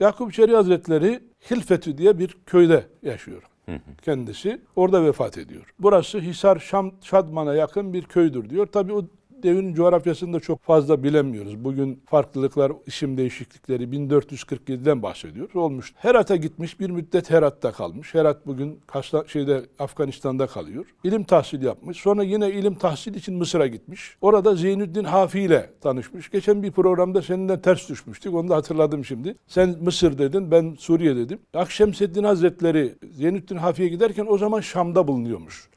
Yakup Çeri Hazretleri Hilfetü diye bir köyde yaşıyor kendisi. Orada vefat ediyor. Burası Hisar Şam Şadman'a yakın bir köydür diyor. Tabii o devrin coğrafyasını da çok fazla bilemiyoruz. Bugün farklılıklar, isim değişiklikleri 1447'den bahsediyoruz. Olmuş. Herat'a gitmiş, bir müddet Herat'ta kalmış. Herat bugün Kasla, şeyde Afganistan'da kalıyor. İlim tahsili yapmış. Sonra yine ilim tahsil için Mısır'a gitmiş. Orada Zeynüddin Hafi ile tanışmış. Geçen bir programda seninle ters düşmüştük. Onu da hatırladım şimdi. Sen Mısır dedin, ben Suriye dedim. Akşemseddin Hazretleri Zeynüddin Hafi'ye giderken o zaman Şam'da bulunuyormuş.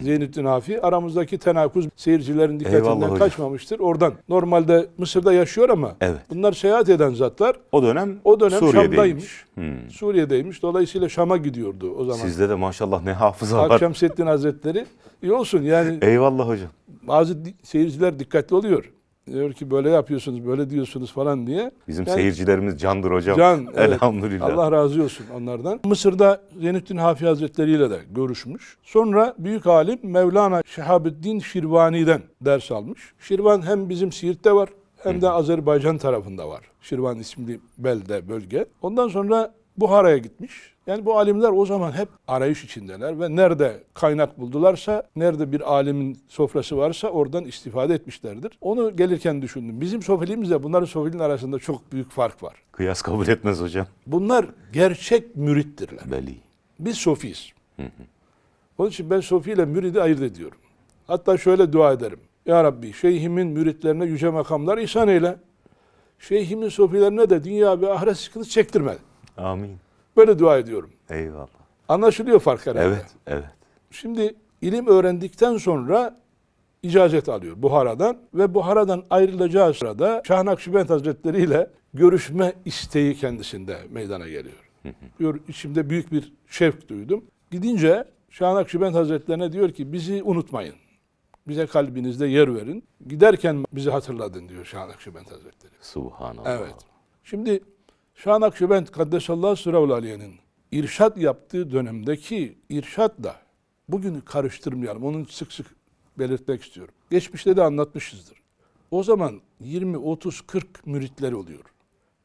Zeynüddin Hafi aramızdaki tenakuz seyircilerin dikkatinden Eyvallah hocam. kaçmamıştır. Oradan normalde Mısır'da yaşıyor ama Evet. bunlar seyahat eden zatlar. O dönem, O dönem Suriye'deymiş. Şam'daymış. Suriye'deymiş. Dolayısıyla Şam'a gidiyordu o zaman. Sizde de maşallah ne hafıza var. Akşemseddin Hazretleri. İyi olsun yani Eyvallah hocam. bazı seyirciler dikkatli oluyor. Diyor ki böyle yapıyorsunuz, böyle diyorsunuz falan diye. Bizim Yani seyircilerimiz candır hocam. Can, evet. Elhamdülillah. Allah razı olsun onlardan. Mısır'da Zeynettin Hafi Hazretleri ile de görüşmüş. Sonra büyük alim Mevlana Şehabüddin Şirvani'den ders almış. Şirvan hem bizim Siirt'te var hem de Azerbaycan tarafında var. Şirvan isimli belde, bölge. Ondan sonra Buhara'ya gitmiş. Yani bu alimler o zaman hep arayış içindeler ve nerede kaynak buldularsa, nerede bir alimin sofrası varsa oradan istifade etmişlerdir. Onu gelirken düşündüm. Bizim sofiliğimizle bunların sofiliğinin arasında çok büyük fark var. Kıyas kabul etmez hocam. Bunlar gerçek mürittirler. Veli. Biz sofiyiz. Onun için ben sofi ile müridi ayırt ediyorum. Hatta şöyle dua ederim. Ya Rabbi şeyhimin müritlerine yüce makamlar ihsan eyle. Şeyhimin sofilerine de dünya ve ahiret sıkıntısı çektirme. Amin. Böyle dua ediyorum. Eyvallah. Anlaşılıyor fark herhalde. Evet, evet. Şimdi ilim öğrendikten sonra icazet alıyor Buhara'dan ve Buhara'dan ayrılacağı sırada Şah Nakşibend Hazretleri ile görüşme isteği kendisinde meydana geliyor. diyor içimde büyük bir şevk duydum. Gidince Şah Nakşibend Hazretlerine diyor ki bizi unutmayın. Bize kalbinizde yer verin. Giderken bizi hatırladın diyor Şah Nakşibend Hazretleri. Subhanallah. Evet. Şimdi Şah Nakşibend Kaddesallahu Sıravul Aliye'nin irşat yaptığı dönemdeki irşatla bugünü karıştırmayalım. Onu sık sık belirtmek istiyorum. Geçmişte de anlatmışızdır. O zaman 20, 30, 40 müritleri oluyor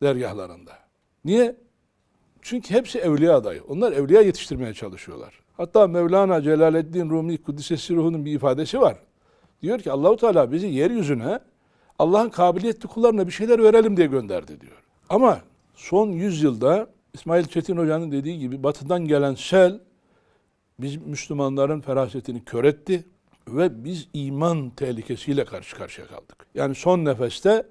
dergahlarında. Niye? Çünkü hepsi evliya adayı. Onlar evliya yetiştirmeye çalışıyorlar. Hatta Mevlana Celaleddin Rumi Kudüs'e ruhunun bir ifadesi var. Diyor ki Allahu Teala bizi yeryüzüne Allah'ın kabiliyetli kullarına bir şeyler verelim diye gönderdi diyor. Ama son yüzyılda İsmail Çetin Hoca'nın dediği gibi batıdan gelen sel biz Müslümanların ferasetini kör etti ve biz iman tehlikesiyle karşı karşıya kaldık. Yani son nefeste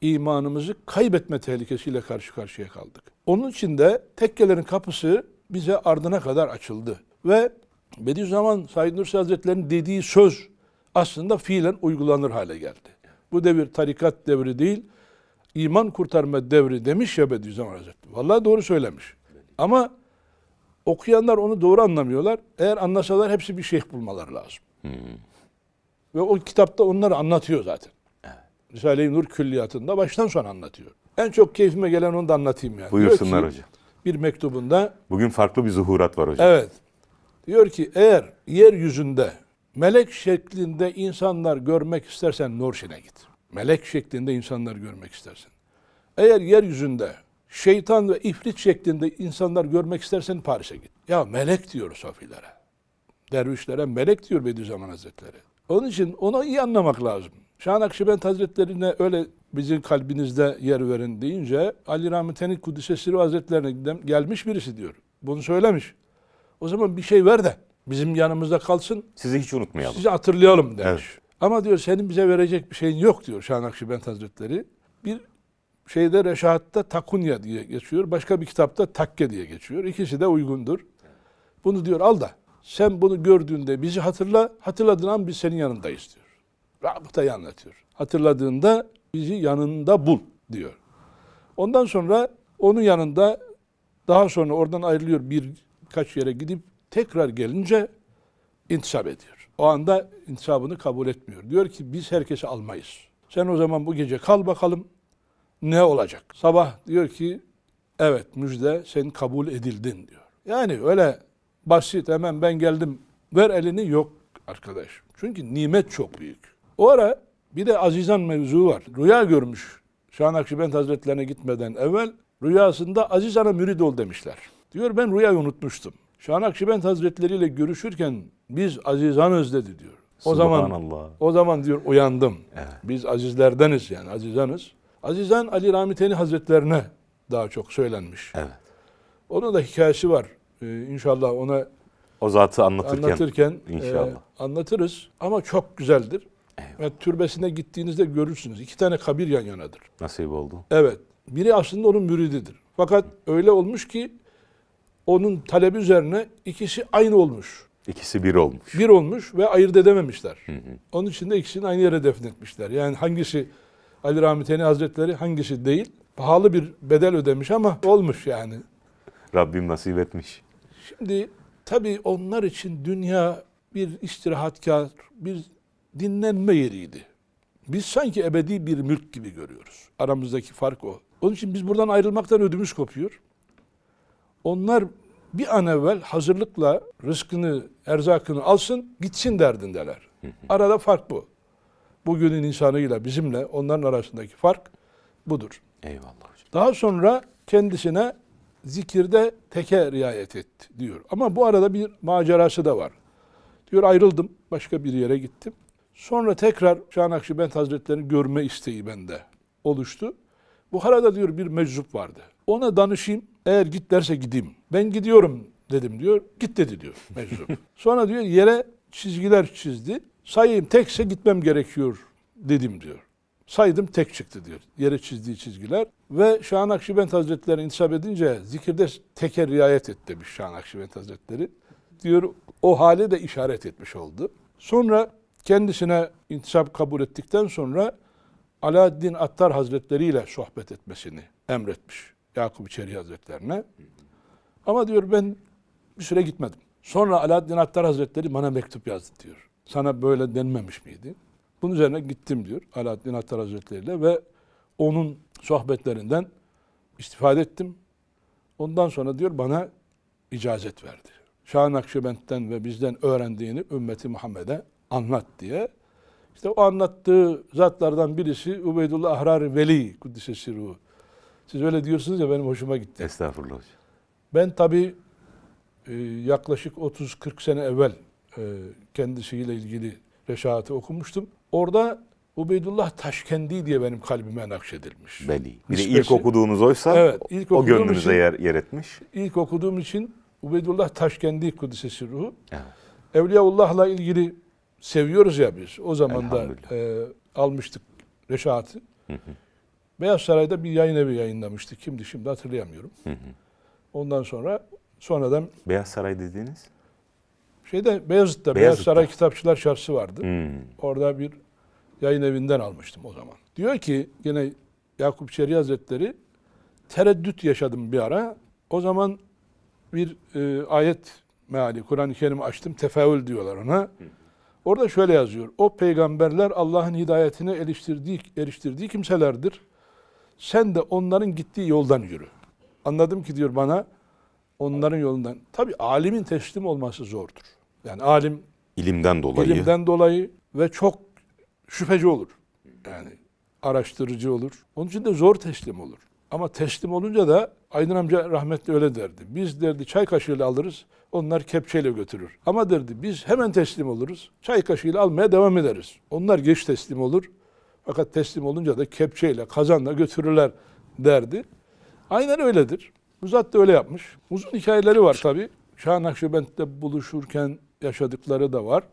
imanımızı kaybetme tehlikesiyle karşı karşıya kaldık. Onun için de tekkelerin kapısı bize ardına kadar açıldı. Ve Bediüzzaman Said Nursi Hazretleri'nin dediği söz aslında fiilen uygulanır hale geldi. Bu devir tarikat devri değil, iman kurtarma devri demiş ya Bediüzzaman Hazretleri. Vallahi doğru söylemiş. Ama okuyanlar onu doğru anlamıyorlar. Eğer anlasalar hepsi bir şeyh bulmaları lazım. Ve o kitapta onları anlatıyor zaten. Risale-i Nur külliyatında baştan sona anlatıyor. En çok keyfime gelen onu da anlatayım yani. Buyursunlar ki, hocam. Bir mektubunda Bugün farklı bir zuhurat var hocam. evet diyor ki eğer yeryüzünde melek şeklinde insanlar görmek istersen Nurşin'e git. Melek şeklinde insanlar görmek istersen. Eğer yeryüzünde şeytan ve ifrit şeklinde insanlar görmek istersen Paris'e git. Ya melek diyor sofilere. Dervişlere melek diyor Bediüzzaman Hazretleri. Onun için onu iyi anlamak lazım. Şah Nakşibend Hazretlerine öyle bizim kalbinizde yer verin deyince Ali Rahmet Enik Kudüs'e Sirri Hazretlerine gelmiş birisi diyor. Bunu söylemiş. O zaman bir şey ver de bizim yanımızda kalsın Sizi hiç unutmayalım. sizi hatırlayalım demiş. Evet. Ama diyor senin bize verecek bir şeyin yok diyor Şah Nakşibend Hazretleri. Bir şeyde Reşahat'ta Takunya diye geçiyor. Başka bir kitapta Takke diye geçiyor. İkisi de uygundur. Bunu diyor al da sen bunu gördüğünde bizi hatırla. Hatırladığın an biz senin yanındayız diyor. Rabıtayı anlatıyor. Hatırladığında bizi yanında bul diyor. Ondan sonra onun yanında daha sonra oradan ayrılıyor birkaç yere gidip tekrar gelince intisap ediyor. O anda intisabını kabul etmiyor. Diyor ki biz herkesi almayız. Sen o zaman bu gece kal bakalım ne olacak? Sabah diyor ki evet müjde sen kabul edildin diyor. Yani öyle basit hemen ben geldim ver elini yok arkadaş. Çünkü nimet çok büyük. O ara bir de azizan mevzu var. Rüya görmüş. Şah Nakşibend Hazretlerine gitmeden evvel rüyasında Aziz Ana mürid ol demişler. Diyor ben rüyayı unutmuştum. Şah Nakşibend Hazretleri ile görüşürken biz Azizanız dedi diyor. O zaman o zaman diyor uyandım. Evet. Biz azizlerdeniz yani azizanız. Azizan Ali Ramiteni Hazretlerine daha çok söylenmiş. Evet. Onun da hikayesi var. Ee, inşallah ona O zatı anlatırken. anlatırken inşallah. e, anlatırız ama çok güzeldir. Eyvallah. Ve türbesine gittiğinizde görürsünüz. İki tane kabir yan yanadır. Nasip oldu. Evet. Biri aslında onun mürididir. Fakat öyle olmuş ki onun talebi üzerine ikisi aynı olmuş. İkisi bir olmuş. Bir olmuş ve ayırt edememişler. Hı hı. Onun için de ikisini aynı yere defnetmişler. Yani hangisi Ali Rahmeteni Hazretleri hangisi değil. Pahalı bir bedel ödemiş ama olmuş yani. Rabbim nasip etmiş. Şimdi tabii onlar için dünya bir istirahatkar, bir dinlenme yeriydi. Biz sanki ebedi bir mülk gibi görüyoruz. Aramızdaki fark o. Onun için biz buradan ayrılmaktan ödümüz kopuyor. Onlar bir an evvel hazırlıkla rızkını, erzakını alsın, gitsin derdindeler. Arada fark bu. Bugünün insanıyla bizimle onların arasındaki fark budur. Eyvallah hocam. Daha sonra kendisine zikirde teke riayet et diyor. Ama bu arada bir macerası da var. Diyor ayrıldım, başka bir yere gittim. Sonra tekrar Şah Nakşibend Hazretleri'ni görme isteği bende oluştu. Buhara'da diyor bir meczup vardı. Ona danışayım, eğer git derse gideyim. Ben gidiyorum dedim diyor. Git dedi diyor meczup. Sonra diyor yere çizgiler çizdi. Sayayım tekse gitmem gerekiyor dedim diyor. Saydım tek çıktı diyor. Yere çizdiği çizgiler. Ve Şah Nakşibend Hazretleri intisap edince zikirde teke riayet et demiş Şah Nakşibend Hazretleri. Diyor o hale de işaret etmiş oldu. Sonra kendisine intisap kabul ettikten sonra Alaaddin Attar Hazretleri ile sohbet etmesini emretmiş Yakup İçeri Hazretlerine. Ama diyor ben bir süre gitmedim. Sonra Alaaddin Attar Hazretleri bana mektup yazdı diyor. Sana böyle denmemiş miydi? Bunun üzerine gittim diyor Alaaddin Attar Hazretleri ile ve onun sohbetlerinden istifade ettim. Ondan sonra diyor bana icazet verdi. Şah Nakşibend'den ve bizden öğrendiğini ümmeti Muhammed'e anlat diye. İşte o anlattığı zatlardan birisi Ubeydullah Ahrar Veli Kuddisesi Ruhu. Siz öyle diyorsunuz ya benim hoşuma gitti. Estağfurullah hocam. Ben tabii e, yaklaşık 30-40 sene evvel e, kendisiyle ilgili reşahatı okumuştum. Orada Ubeydullah Taşkendi diye benim kalbime nakşedilmiş. Beli. Bir de ilk okuduğunuz oysa Evet, ilk o gönlünüze için- yer, yer etmiş. İlk okuduğum için Ubeydullah Taşkendi Kuddisesi Ruhu. Evet. Evliyaullah'la ilgili seviyoruz ya biz. O zaman da e, almıştık reşahatı. Hı hı. Beyaz Saray'da bir yayın evi yayınlamıştı. Kimdi şimdi hatırlayamıyorum. Hı hı. Ondan sonra sonradan Beyaz Saray dediğiniz? şeyde Beyazıt'ta, Beyaz Beyazıt'ta. Saray Kitapçılar Çarşısı vardı. Hmm. Orada bir yayın evinden almıştım o zaman. Diyor ki yine Yakup Çeri Hazretleri tereddüt yaşadım bir ara. O zaman bir e, ayet meali Kur'an-ı Kerim'i açtım. Tefeül diyorlar ona. Orada şöyle yazıyor. O peygamberler Allah'ın hidayetine eriştirdiği, eriştirdiği kimselerdir. Sen de onların gittiği yoldan yürü. Anladım ki diyor bana onların yolundan. Tabi alimin teslim olması zordur. Yani alim İlimden dolayı. ilimden dolayı ve çok şüpheci olur. Yani araştırıcı olur. Onun için de zor teslim olur. Ama teslim olunca da Aydın amca rahmetli öyle derdi. Biz derdi çay kaşığıyla alırız, onlar kepçeyle götürür. Ama derdi biz hemen teslim oluruz, çay kaşığıyla almaya devam ederiz. Onlar geç teslim olur. Fakat teslim olunca da kepçeyle, kazanla götürürler derdi. Aynen öyledir. Bu zat da öyle yapmış. Uzun hikayeleri var tabii. Şah Nakşibend'de buluşurken yaşadıkları da var.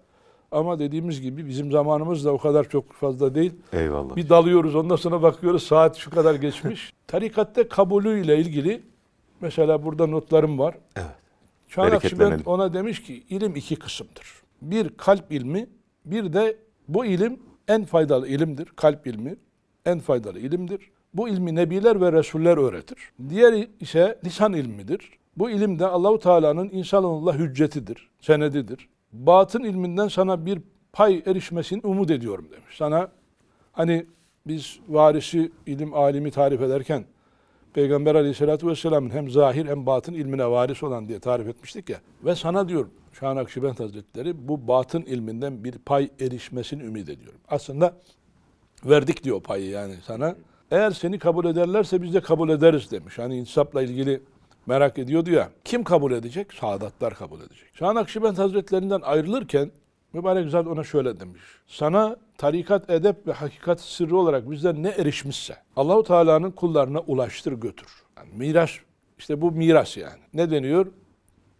Ama dediğimiz gibi bizim zamanımız da o kadar çok fazla değil. Eyvallah. Bir dalıyoruz ondan sonra bakıyoruz saat şu kadar geçmiş. Tarikatte kabulüyle ilgili mesela burada notlarım var. Evet. Şah. Nakşibend ona demiş ki ilim iki kısımdır. Bir kalp ilmi, bir de bu ilim en faydalı ilimdir. Kalp ilmi en faydalı ilimdir. Bu ilmi nebiler ve resuller öğretir. Diğeri ise lisan ilmidir. Bu ilim de Allahu Teala'nın insanoğluna hüccetidir, senedidir. Batın ilminden sana bir pay erişmesini umut ediyorum demiş. Sana hani biz varisi ilim alimi tarif ederken Peygamber aleyhissalatü vesselamın hem zahir hem batın ilmine varis olan diye tarif etmiştik ya. Ve sana diyor Şah Nakşibend Hazretleri bu batın ilminden bir pay erişmesini ümit ediyorum. Aslında verdik diyor payı yani sana. Eğer seni kabul ederlerse biz de kabul ederiz demiş. Hani insapla ilgili merak ediyordu ya. Kim kabul edecek? Saadatlar kabul edecek. Şah Nakşibend Hazretlerinden ayrılırken Mübarek Zat ona şöyle demiş. Sana tarikat, edep ve hakikat sırrı olarak bizden ne erişmişse Allahu Teala'nın kullarına ulaştır götür. Yani miras işte bu miras yani. Ne deniyor?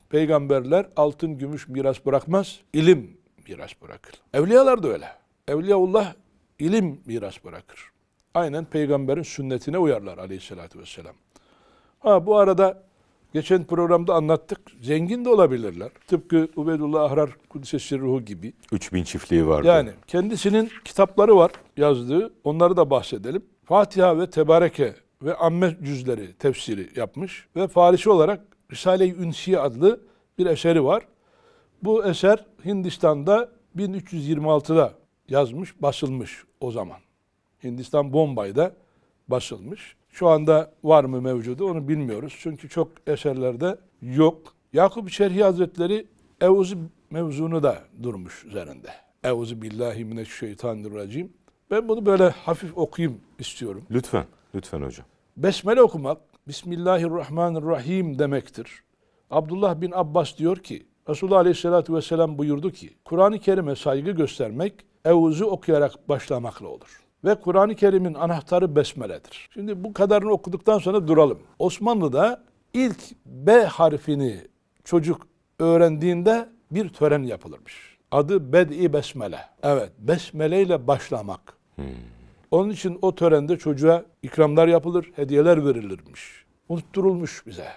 Peygamberler altın, gümüş miras bırakmaz, ilim miras bırakır. Evliyalar da öyle. Evliyaullah ilim miras bırakır. Aynen peygamberin sünnetine uyarlar aleyhissalatü vesselam. Ha bu arada geçen programda anlattık. Zengin de olabilirler. Tıpkı Ubeydullah Ahrar Kudüs'e ruhu gibi. 3000 çiftliği vardı. Yani kendisinin kitapları var yazdığı. Onları da bahsedelim. Fatiha ve Tebareke ve Amme cüzleri tefsiri yapmış ve Farisi olarak Risale-i Ünsiye adlı bir eseri var. Bu eser Hindistan'da 1326'da yazmış, basılmış o zaman. Hindistan Bombay'da basılmış. Şu anda var mı mevcudu onu bilmiyoruz. Çünkü çok eserlerde yok. Yakup Şerhi Hazretleri Evzu mevzunu da durmuş üzerinde. Euzu billahi mineşşeytanirracim. Ben bunu böyle hafif okuyayım istiyorum. Lütfen, lütfen hocam. Besmele okumak Bismillahirrahmanirrahim demektir. Abdullah bin Abbas diyor ki Resulullah Aleyhisselatü Vesselam buyurdu ki Kur'an-ı Kerim'e saygı göstermek Evuzu okuyarak başlamakla olur. Ve Kur'an-ı Kerim'in anahtarı Besmele'dir. Şimdi bu kadarını okuduktan sonra duralım. Osmanlı'da ilk B harfini çocuk öğrendiğinde bir tören yapılırmış. Adı Bed'i Besmele. Evet, Besmele ile başlamak. Onun için o törende çocuğa ikramlar yapılır, hediyeler verilirmiş. Unutturulmuş bize.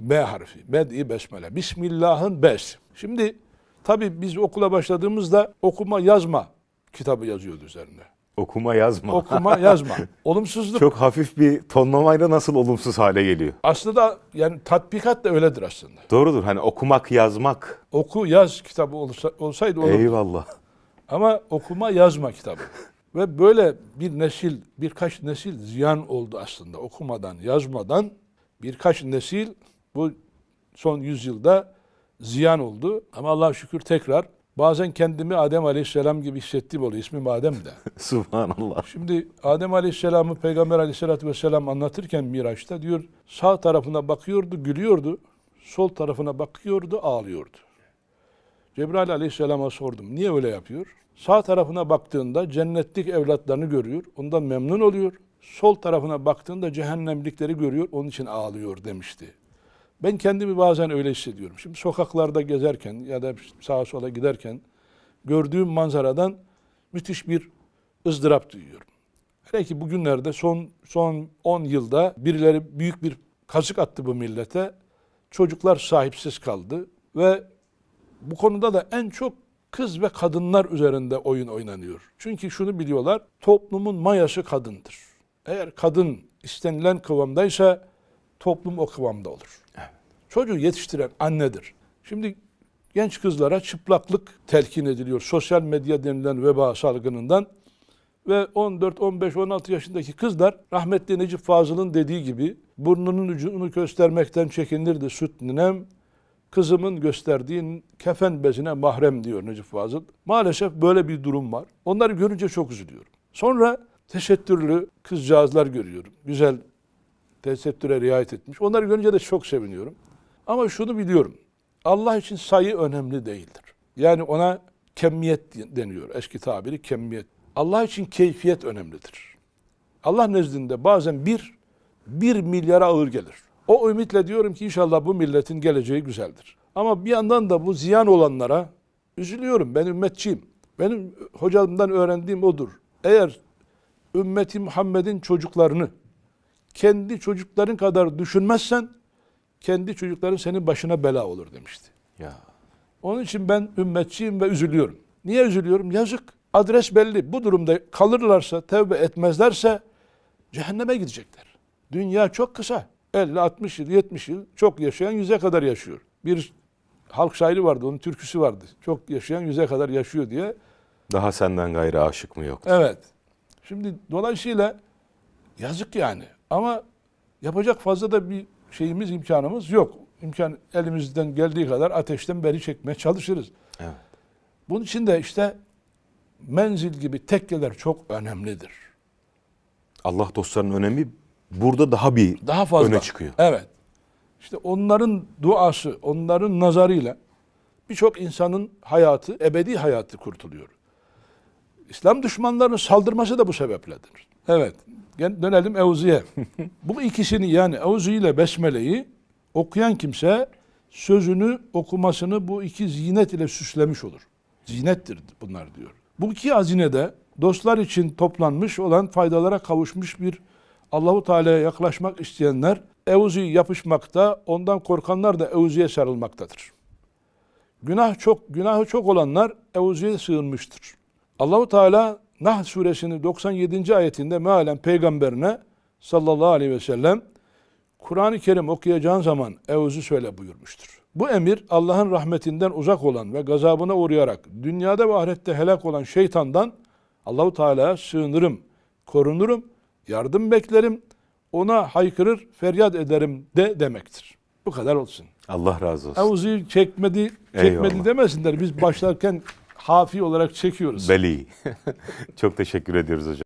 B harfi, Bed'i Besmele. Bismillah'ın bes. Şimdi tabii biz okula başladığımızda okuma yazma kitabı yazıyordu üzerinde. Okuma yazma. Okuma yazma. Olumsuzluk. Çok hafif bir tonlamayla nasıl olumsuz hale geliyor. Aslında yani tatbikat da öyledir aslında. Doğrudur. Hani okumak, yazmak. Oku yaz kitabı olsa, olsaydı olurdu. Eyvallah. Ama okuma yazma kitabı. Ve böyle bir nesil, birkaç nesil ziyan oldu aslında. Okumadan, yazmadan birkaç nesil bu son yüzyılda ziyan oldu. Ama Allah şükür tekrar bazen kendimi Adem Aleyhisselam gibi hissettiğim oluyor. İsmim Adem de. Subhanallah. Şimdi Adem Aleyhisselam'ı Peygamber Aleyhisselatü Vesselam anlatırken Miraç'ta diyor sağ tarafına bakıyordu, gülüyordu. Sol tarafına bakıyordu, ağlıyordu. Cebrail Aleyhisselam'a sordum. Niye öyle yapıyor? Sağ tarafına baktığında cennetlik evlatlarını görüyor. Ondan memnun oluyor. Sol tarafına baktığında cehennemlikleri görüyor. Onun için ağlıyor demişti. Ben kendimi bazen öyle hissediyorum. Şimdi sokaklarda gezerken ya da sağa sola giderken gördüğüm manzaradan müthiş bir ızdırap duyuyorum. Hele ki bugünlerde son son 10 yılda birileri büyük bir kazık attı bu millete. Çocuklar sahipsiz kaldı ve bu konuda da en çok kız ve kadınlar üzerinde oyun oynanıyor. Çünkü şunu biliyorlar, toplumun mayası kadındır. Eğer kadın istenilen kıvamdaysa toplum o kıvamda olur. Çocuğu yetiştiren annedir. Şimdi genç kızlara çıplaklık telkin ediliyor. Sosyal medya denilen veba salgınından ve 14, 15, 16 yaşındaki kızlar rahmetli Necip Fazıl'ın dediği gibi burnunun ucunu göstermekten çekinirdi süt ninem. Kızımın gösterdiği kefen bezine mahrem diyor Necip Fazıl. Maalesef böyle bir durum var. Onları görünce çok üzülüyorum. Sonra tesettürlü kızcağızlar görüyorum. Güzel tesettüre riayet etmiş. Onları görünce de çok seviniyorum. Ama şunu biliyorum. Allah için sayı önemli değildir. Yani ona kemmiyet deniyor. Eski tabiri kemmiyet. Allah için keyfiyet önemlidir. Allah nezdinde bazen bir, bir milyara ağır gelir. O ümitle diyorum ki inşallah bu milletin geleceği güzeldir. Ama bir yandan da bu ziyan olanlara üzülüyorum. Ben ümmetçiyim. Benim hocamdan öğrendiğim odur. Eğer ümmeti Muhammed'in çocuklarını kendi çocukların kadar düşünmezsen kendi çocukların senin başına bela olur demişti. Ya. Onun için ben ümmetçiyim ve üzülüyorum. Niye üzülüyorum? Yazık. Adres belli. Bu durumda kalırlarsa, tevbe etmezlerse cehenneme gidecekler. Dünya çok kısa. 50, 60 yıl, 70 yıl çok yaşayan yüze kadar yaşıyor. Bir halk şairi vardı, onun türküsü vardı. Çok yaşayan yüze kadar yaşıyor diye. Daha senden gayrı aşık mı yok? Evet. Şimdi dolayısıyla yazık yani. Ama yapacak fazla da bir şeyimiz, imkanımız yok. İmkan elimizden geldiği kadar ateşten beri çekmeye çalışırız. Evet. Bunun için de işte menzil gibi tekkeler çok önemlidir. Allah dostlarının önemi burada daha bir Daha fazla. öne çıkıyor. Evet. İşte onların duası, onların nazarıyla birçok insanın hayatı, ebedi hayatı kurtuluyor. İslam düşmanlarının saldırması da bu sebepledir. Evet. Dönelim Evzi'ye. bu ikisini yani Evzi ile Besmele'yi okuyan kimse sözünü, okumasını bu iki zinet ile süslemiş olur. Zinettir bunlar diyor. Bu iki hazinede dostlar için toplanmış olan faydalara kavuşmuş bir Allahu Teala'ya yaklaşmak isteyenler Evzi yapışmakta, ondan korkanlar da Evzi'ye sarılmaktadır. Günah çok, günahı çok olanlar Evzi'ye sığınmıştır. Allahu Teala Nahl suresinin 97. ayetinde mealen peygamberine sallallahu aleyhi ve sellem Kur'an-ı Kerim okuyacağın zaman Evzi söyle buyurmuştur. Bu emir Allah'ın rahmetinden uzak olan ve gazabına uğrayarak dünyada ve ahirette helak olan şeytandan Allahu Teala'ya sığınırım, korunurum, yardım beklerim, ona haykırır, feryat ederim de demektir. Bu kadar olsun. Allah razı olsun. Evzi çekmedi, çekmedi Eyvallah. demesinler. Biz başlarken hafi olarak çekiyoruz. Beli. Çok teşekkür ediyoruz hocam.